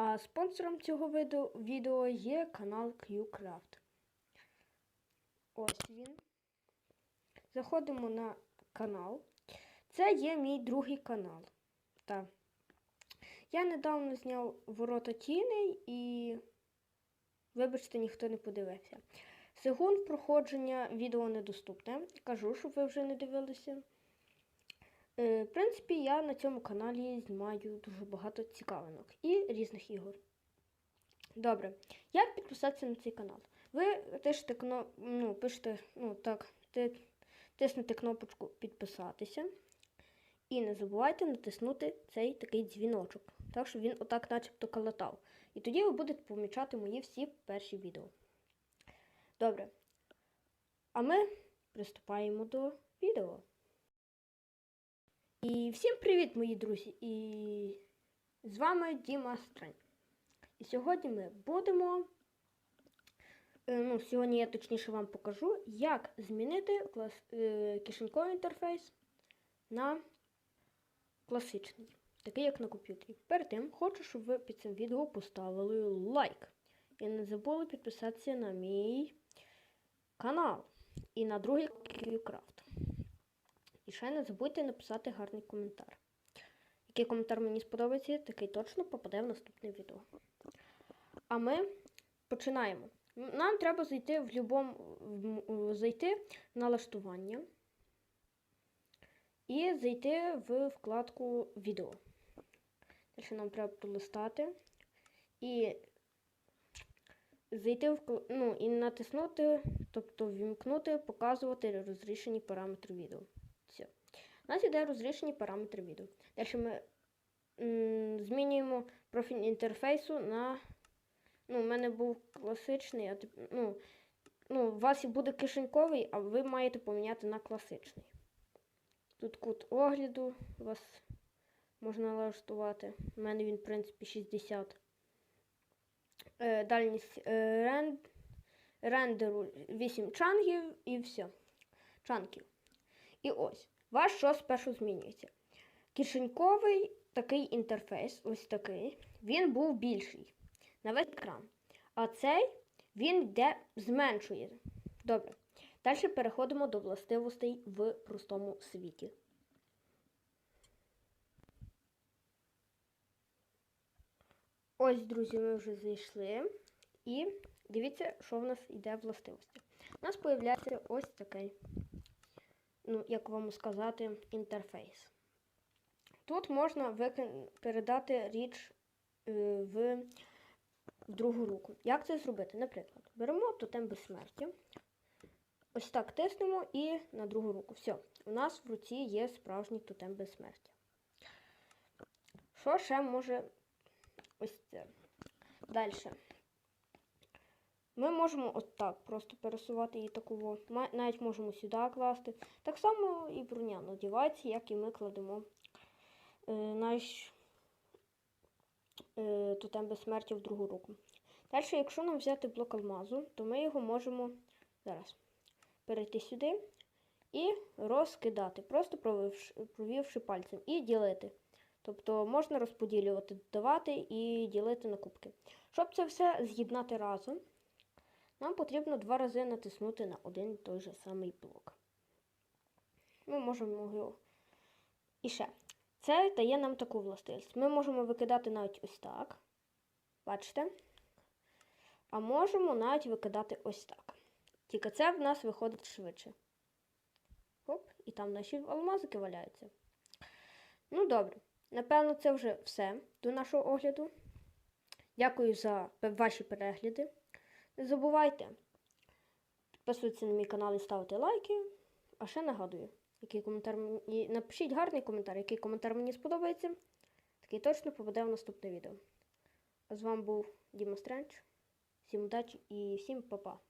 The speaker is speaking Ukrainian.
А спонсором цього відео є канал QCraft. Ось він. Заходимо на канал. Це є мій другий канал. Так. Я недавно зняв ворота тіней і, вибачте, ніхто не подивився. Секунд проходження відео недоступне. Кажу, щоб ви вже не дивилися. Е, В принципі, я на цьому каналі знімаю дуже багато цікавинок і різних ігор. Добре, як підписатися на цей канал? Ви тишите кно... ну, пишете, ну так, тиснете кнопочку підписатися. І не забувайте натиснути цей такий дзвіночок, так щоб він отак начебто калатав. І тоді ви будете помічати мої всі перші відео. Добре. А ми приступаємо до відео. І всім привіт, мої друзі! І з вами Діма Странь. І сьогодні ми будемо. е, Ну, сьогодні я точніше вам покажу, як змінити клас... е, кишеньковий інтерфейс на класичний, такий як на комп'ютері. Перед тим хочу, щоб ви під цим відео поставили лайк. І не забули підписатися на мій канал і на другий QCraft. І ще не забудьте написати гарний коментар. Який коментар мені сподобається, такий точно попаде в наступне відео. А ми починаємо. Нам треба зайти в любому зайти в налаштування і зайти в вкладку відео. Далі нам треба пролистати і зайти в ну, і натиснути, тобто вімкнути, показувати розрішені параметри відео. У нас іде розрішені параметри відео. Далі ми змінюємо профіль інтерфейсу на. Ну, у мене був класичний, а ну, ну, у вас буде кишеньковий, а ви маєте поміняти на класичний. Тут кут огляду у вас можна налаштувати. У мене він, в принципі, 60. Е, дальність е, рен... рендеру 8 чангів і все. Чанків. І ось, ваш що спершу змінюється. Кишеньковий такий інтерфейс, ось такий, він був більший на весь екран. А цей він йде зменшує. Добре. Далі переходимо до властивостей в простому світі. Ось, друзі, ми вже зайшли. І дивіться, що в нас йде властивості. У нас з'являється ось такий, ну, як вам сказати, інтерфейс. Тут можна передати річ е, в... другу руку. Як це зробити? Наприклад, беремо тотем безсмертя. Ось так тиснемо і на другу руку. Все, у нас в руці є справжній тотем безсмертя. Що ще може ось це? Далі. Ми можемо от так просто пересувати її таку. Навіть можемо сюди класти. Так само і броня надівається, як і ми кладемо е, наш е, тотем безсмертя в другу руку. Далі, якщо нам взяти блок алмазу, то ми його можемо зараз перейти сюди і розкидати, просто провівши, провівши пальцем і ділити. Тобто можна розподілювати, додавати і ділити на кубки. Щоб це все з'єднати разом, нам потрібно два рази натиснути на один і той же самий блок. Ми можемо його. І ще. Це дає нам таку властивість. Ми можемо викидати навіть ось так. Бачите? А можемо навіть викидати ось так. Тільки це в нас виходить швидше. Оп, і там наші алмазики валяються. Ну, добре. Напевно, це вже все до нашого огляду. Дякую за ваші перегляди. Не забувайте підписуватися на мій канал і ставити лайки. А ще нагадую, який коментар мені... напишіть гарний коментар, який коментар мені сподобається. Такий точно попаде в наступне відео. А з вами був Діма Стренч. Всім удачі і всім па-па.